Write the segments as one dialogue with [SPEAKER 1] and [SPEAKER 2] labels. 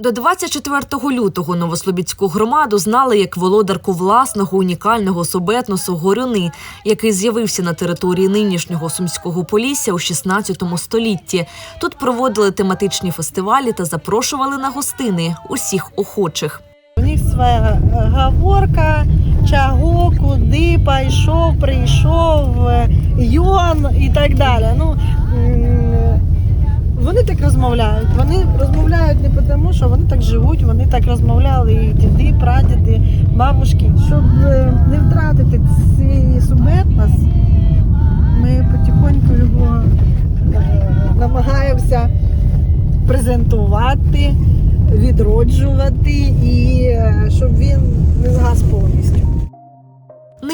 [SPEAKER 1] До 24 лютого Новослобідську громаду знали як володарку власного унікального собетносу Горюни, який з'явився на території нинішнього сумського полісся у 16 столітті. Тут проводили тематичні фестивалі та запрошували на гостини усіх охочих.
[SPEAKER 2] У них своя говорка, чого, куди пішов, прийшов, е, йон і так далі. Ну, вони так розмовляють. Вони розмовляють не тому, що вони так живуть, вони так розмовляли і діди, прадіди, бабушки. Щоб е, не втратити цей субетнос, ми потихоньку його е, намагаємося презентувати, відроджувати і е, щоб він не згас повністю.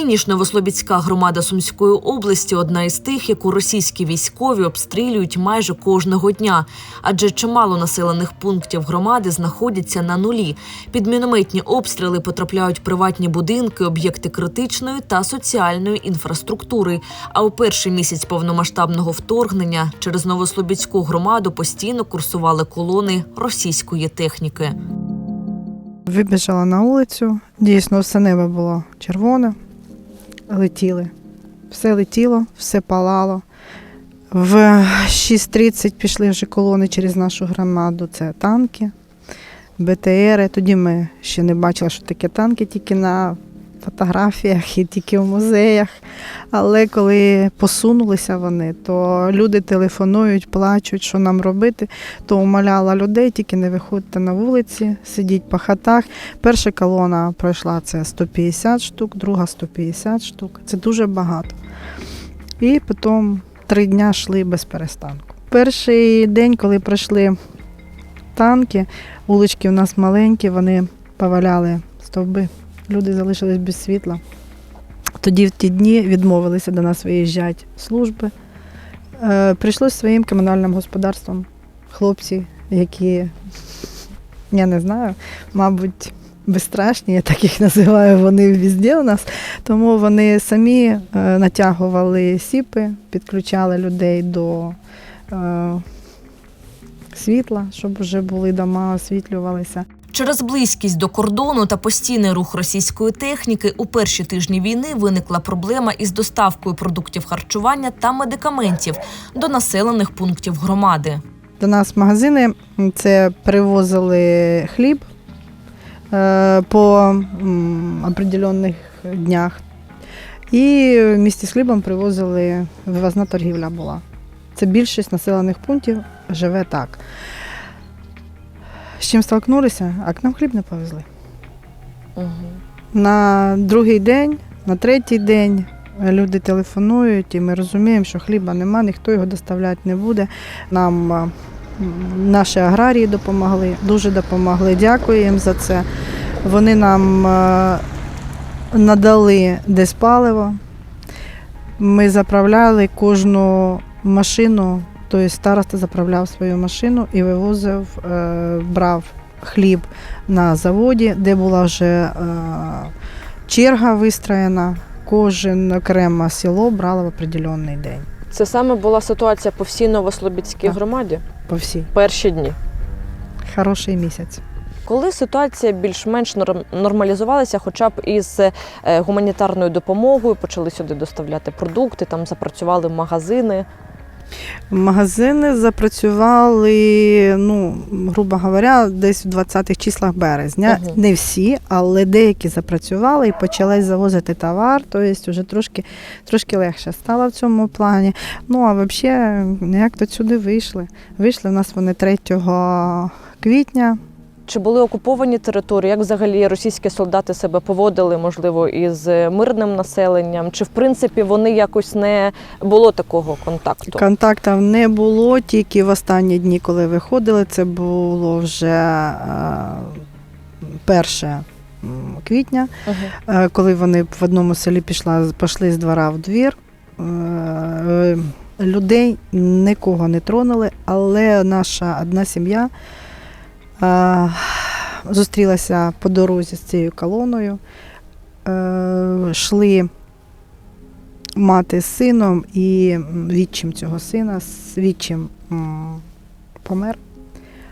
[SPEAKER 1] Нині Новослобідська громада Сумської області одна із тих, яку російські військові обстрілюють майже кожного дня, адже чимало населених пунктів громади знаходяться на нулі. Під мінометні обстріли потрапляють приватні будинки, об'єкти критичної та соціальної інфраструктури. А у перший місяць повномасштабного вторгнення через Новослобідську громаду постійно курсували колони російської техніки.
[SPEAKER 3] Вибіжала на вулицю. Дійсно, все небо було червоне. Летіли. Все летіло, все палало. В 6.30 пішли вже колони через нашу громаду. Це танки, БТРи. Тоді ми ще не бачили, що таке танки, тільки на фотографіях і тільки в музеях. Але коли посунулися вони, то люди телефонують, плачуть, що нам робити, то умоляла людей, тільки не виходьте на вулиці, сидіть по хатах. Перша колона пройшла це 150 штук, друга 150 штук. Це дуже багато. І потім три дня йшли без перестанку. Перший день, коли пройшли танки, вулички у нас маленькі, вони поваляли стовби. Люди залишились без світла. Тоді в ті дні відмовилися до нас виїжджати служби. Е, прийшлося своїм комунальним господарством. Хлопці, які, я не знаю, мабуть, безстрашні, я так їх називаю, вони везде у нас. Тому вони самі е, натягували сіпи, підключали людей до е, світла, щоб вже були дома, освітлювалися.
[SPEAKER 1] Через близькість до кордону та постійний рух російської техніки у перші тижні війни виникла проблема із доставкою продуктів харчування та медикаментів до населених пунктів громади.
[SPEAKER 3] До нас магазини це привозили хліб е, по определених днях. І в місті з хлібом привозили вивозна торгівля була. Це більшість населених пунктів живе так. З чим столкнулися, а к нам хліб не повезли. На другий день, на третій день люди телефонують, і ми розуміємо, що хліба нема, ніхто його доставляти не буде. Нам наші аграрії допомогли, дуже допомогли. Дякую їм за це. Вони нам надали десь паливо. Ми заправляли кожну машину, тобто староста заправляв свою машину і вивозив, е, брав хліб на заводі, де була вже е, черга вистроєна. Кожен окремо село брало в определенний день
[SPEAKER 4] Це саме була ситуація по всій Новослобідській
[SPEAKER 3] Так.
[SPEAKER 4] громаді
[SPEAKER 3] по всій.
[SPEAKER 4] перші дні.
[SPEAKER 3] Хороший місяць.
[SPEAKER 4] Коли ситуація більш-менш нормалізувалася, хоча б із е, гуманітарною допомогою, почали сюди доставляти продукти, там запрацювали магазини.
[SPEAKER 3] Магазини запрацювали, ну, грубо говоря, десь в 20-х числах березня.
[SPEAKER 4] Угу.
[SPEAKER 3] Не всі, але деякі запрацювали і почали завозити товар, тобто вже трошки, трошки легше стало в цьому плані. Ну, а взагалі, як то сюди вийшли. Вийшли в нас вони 3 квітня.
[SPEAKER 4] Чи були окуповані території? Як взагалі російські солдати себе поводили, можливо, із мирним населенням? Чи в принципі вони якось не було такого контакту?
[SPEAKER 3] Контактів не було, тільки в останні дні, коли виходили, це було вже е, 1 м, квітня.
[SPEAKER 4] Мгм.
[SPEAKER 3] Е, коли вони в одному селі пішла, пішли з двора в двір. е, Людей нікого не тронули, але наша одна сім'я е, зустрілася по дорозі з цією колоною. Е, Йшли мати з сином і відчим цього сина, відчим помер.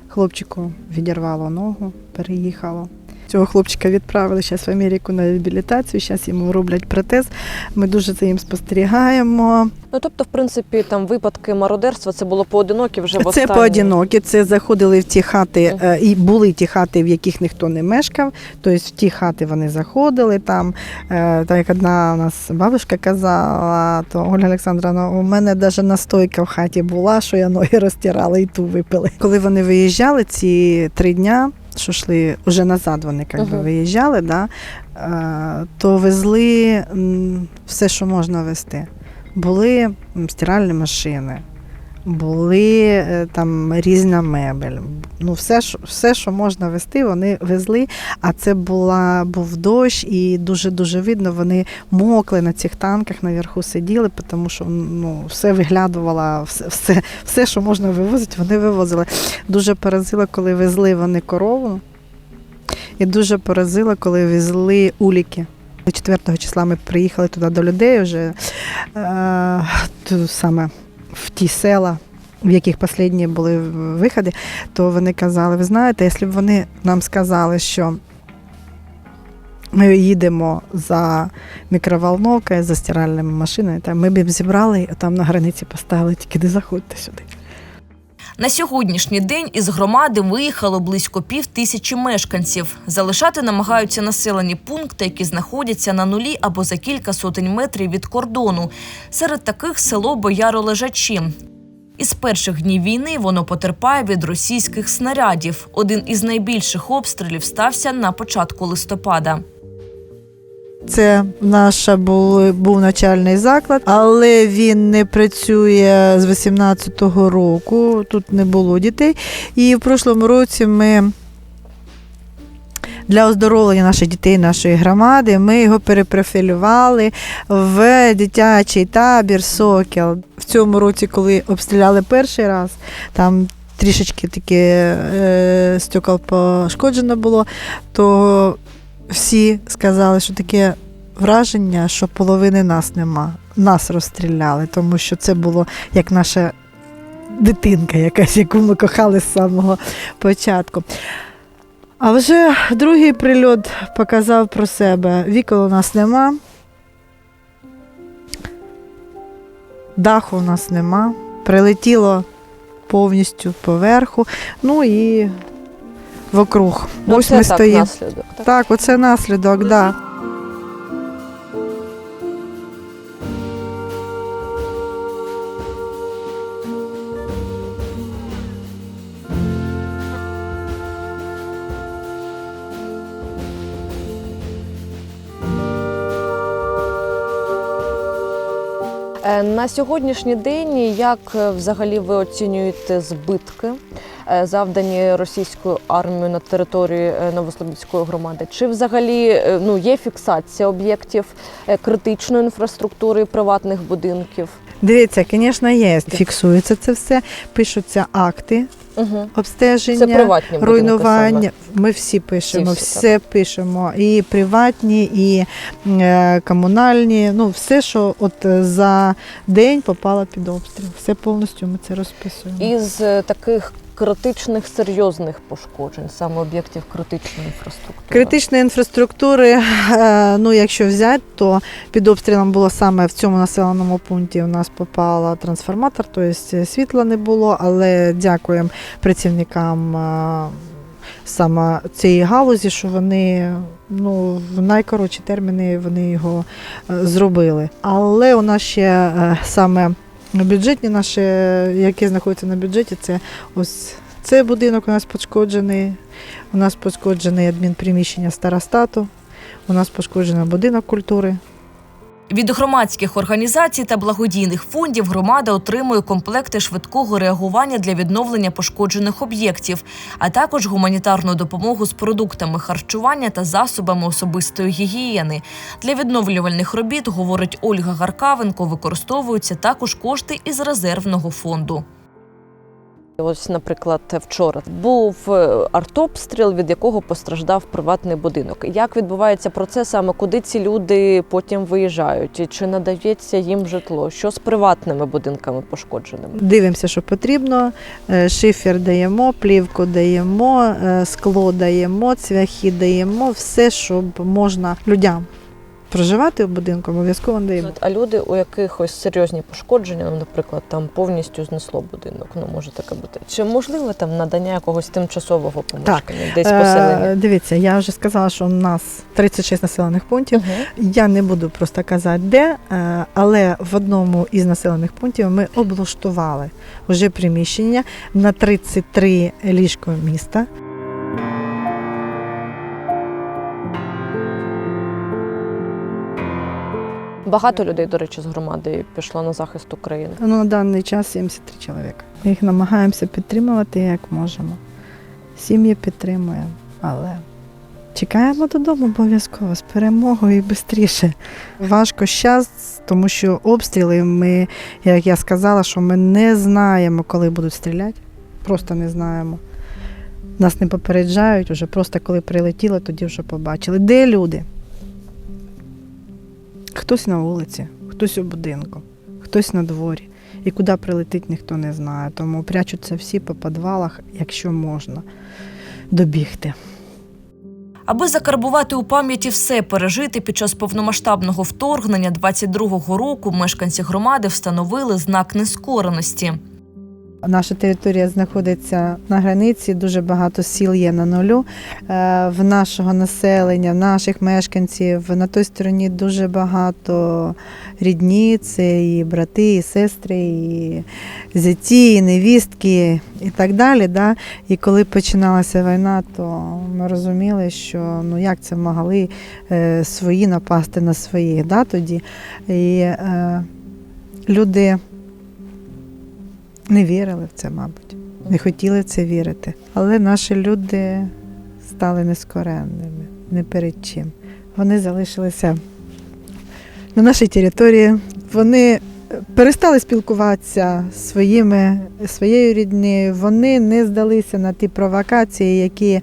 [SPEAKER 3] Хлопчику відірвало ногу, переїхало. Цього хлопчика відправили зараз в Америку на реабілітацію. Зараз йому роблять протез. Ми дуже за ним спостерігаємо.
[SPEAKER 4] Ну тобто, в принципі, там випадки мародерства це було поодинокі вже в
[SPEAKER 3] Це поодинокі. Це заходили в ті хати, е, і були ті хати, в яких ніхто не мешкав. Тобто в ті хати вони заходили там. е, Так як одна у нас бабушка казала, то Ольга Олександровна, у мене навіть настойка в хаті була, що я ноги розтирала і ту випили. Коли вони виїжджали ці три дня. Що йшли вже назад, вони як би виїжджали, да, е, то везли все, що можна везти. Були стиральні машини, були е, там різна мебель. Ну, все, все, що можна везти, вони везли. А це була, був дощ, і дуже-дуже видно, вони мокли на цих танках, наверху сиділи, тому що ну, все виглядувало, все, все, все, що можна вивозити, вони вивозили. Дуже поразило, коли везли вони корову. І дуже поразило, коли везли уліки. 4 числа ми приїхали туди до людей вже е, саме в ті села, в яких останні були виходи, то вони казали: ви знаєте, якщо б вони нам сказали, що ми їдемо за мікроволновкою, за стиральними машинами, та ми б зібрали а там на границі поставили, тільки не заходьте сюди.
[SPEAKER 1] На сьогоднішній день із громади виїхало близько пів тисячі мешканців. Залишати намагаються населені пункти, які знаходяться на нулі або за кілька сотень метрів від кордону. Серед таких село Бояролежачі. Із перших днів війни воно потерпає від російських снарядів. Один із найбільших обстрілів стався на початку листопада.
[SPEAKER 3] Це наш був, був начальний заклад, але він не працює з 18-го року. Тут не було дітей. І в прошлому році ми. Для оздоровлення наших дітей, нашої громади, ми його перепрофілювали в дитячий табір Сокіл. В цьому році, коли обстріляли перший раз, там трішечки таке е, стекол пошкоджено було, то всі сказали, що таке враження, що половини нас нема. Нас розстріляли, тому що це було як наша дитинка, якась, яку ми кохали з самого початку. А вже другий прильот показав про себе. Вікон у нас нема. Даху у нас нема. Прилетіло повністю поверху. Ну і вокруг.
[SPEAKER 4] Ну,
[SPEAKER 3] Ось
[SPEAKER 4] це
[SPEAKER 3] ми
[SPEAKER 4] так,
[SPEAKER 3] стоїмо.
[SPEAKER 4] наслідок. Так.
[SPEAKER 3] Так, оце наслідок, так. Да.
[SPEAKER 4] Е, На сьогоднішній день як е, взагалі ви оцінюєте збитки, завдані російською армією на території е, Новослобідської громади? Чи взагалі е, ну, є фіксація об'єктів е, критичної інфраструктури приватних будинків?
[SPEAKER 3] Дивіться, звісно, є. Фіксується це все, пишуться акти
[SPEAKER 4] Угу.
[SPEAKER 3] обстеження.
[SPEAKER 4] Це приватні
[SPEAKER 3] Руйнування,
[SPEAKER 4] саме.
[SPEAKER 3] ми всі пишемо,
[SPEAKER 4] Всі, всі,
[SPEAKER 3] все пишемо. І приватні, і е, комунальні. Ну, все, що от е, за день попало під обстріл. Все повністю ми це розписуємо.
[SPEAKER 4] Із е, таких критичних серйозних пошкоджень, саме об'єктів критичної інфраструктури.
[SPEAKER 3] Критичної інфраструктури, е, ну якщо взяти, то під обстрілом було саме в цьому населеному пункті. У нас попала трансформатор, тобто світла не було, але дякуємо працівникам е, саме цієї галузі, що вони ну, в найкоротші терміни вони його зробили. Але у нас ще саме бюджетні наші, які знаходяться на бюджеті, це ось цей будинок у нас пошкоджений. У нас пошкоджений адмінприміщення старостату, у нас пошкоджений будинок культури.
[SPEAKER 1] Від громадських організацій та благодійних фондів громада отримує комплекти швидкого реагування для відновлення пошкоджених об'єктів, а також гуманітарну допомогу з продуктами харчування та засобами особистої гігієни. Для відновлювальних робіт, говорить Ольга Гаркавенко, використовуються також кошти із резервного фонду.
[SPEAKER 4] Ось, наприклад, вчора був е, артобстріл, від якого постраждав приватний будинок. Як відбувається процес саме, куди ці люди потім виїжджають? Чи надається їм житло? Що з приватними будинками пошкодженими?
[SPEAKER 3] Дивимося, що потрібно. Е, Шифер даємо, плівку даємо, е, скло даємо, цвяхи даємо, все, щоб можна людям проживати в будинку, обов'язково даємо.
[SPEAKER 4] А люди, у яких ось серйозні пошкодження, ну, наприклад, там повністю знесло будинок, ну може таке бути. Чи можливо там надання якогось тимчасового помешкання, десь поселення?
[SPEAKER 3] Е, Дивіться, я вже сказала, що у нас 36 населених пунктів.
[SPEAKER 4] Мгм.
[SPEAKER 3] Я не буду просто казати, де, е, але в одному із населених пунктів ми облаштували вже приміщення на 33 ліжко міста.
[SPEAKER 4] Багато людей, до речі, з громади пішло на захист України.
[SPEAKER 3] Ну, на даний час 73 чоловіка. Ми їх намагаємося підтримувати як можемо. Сім'ї підтримуємо, але чекаємо додому обов'язково з перемогою і швидше. Важко зараз, тому що обстріли ми, як я сказала, що ми не знаємо, коли будуть стріляти. Просто не знаємо. Нас не попереджають, уже просто коли прилетіло, тоді вже побачили. Де люди? Хтось на вулиці, хтось у будинку, хтось на дворі. І куди прилетить, ніхто не знає. Тому прячуться всі по підвалах, якщо можна добігти.
[SPEAKER 1] Аби закарбувати у пам'яті все пережити під час повномасштабного вторгнення 22-го року, мешканці громади встановили знак нескореності.
[SPEAKER 3] Наша територія знаходиться на границі, дуже багато сіл є на нулю. Е, В нашого населення, в наших мешканців на той стороні дуже багато рідні, це і брати, і сестри, і зяті, і невістки, і так далі. Да? І коли починалася війна, то ми розуміли, що ну як це могли е, свої напасти на своїх да, тоді. І е, люди не вірили в це, мабуть. Не хотіли в це вірити. Але наші люди стали нескоренними, не перед чим. Вони залишилися на нашій території. Вони перестали спілкуватися своїми, своєю ріднею. Вони не здалися на ті провокації, які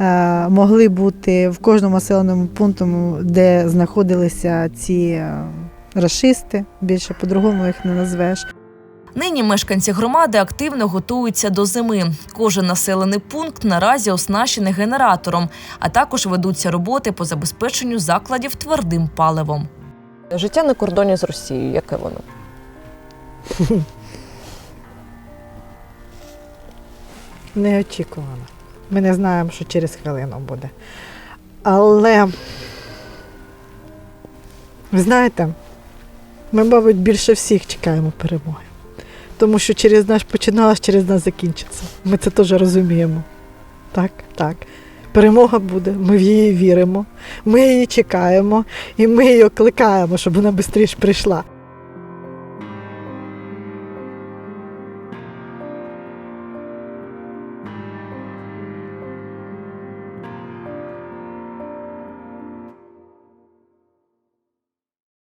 [SPEAKER 3] е, могли бути в кожному населеному пункті, де знаходилися ці е, рашисти. Більше по-другому їх не назвеш.
[SPEAKER 1] Нині мешканці громади активно готуються до зими. Кожен населений пункт наразі оснащений генератором, а також ведуться роботи по забезпеченню закладів твердим паливом.
[SPEAKER 4] Життя на кордоні з Росією, яке воно?
[SPEAKER 3] Неочікувано. Ми не знаємо, що через хвилину буде. Але, ви знаєте, ми, мабуть, більше всіх чекаємо перемоги. Тому що через нас починалось, через нас закінчиться. Ми це теж розуміємо. Так, так. Перемога буде, ми в її віримо, ми її чекаємо і ми її окликаємо, щоб вона швидше прийшла.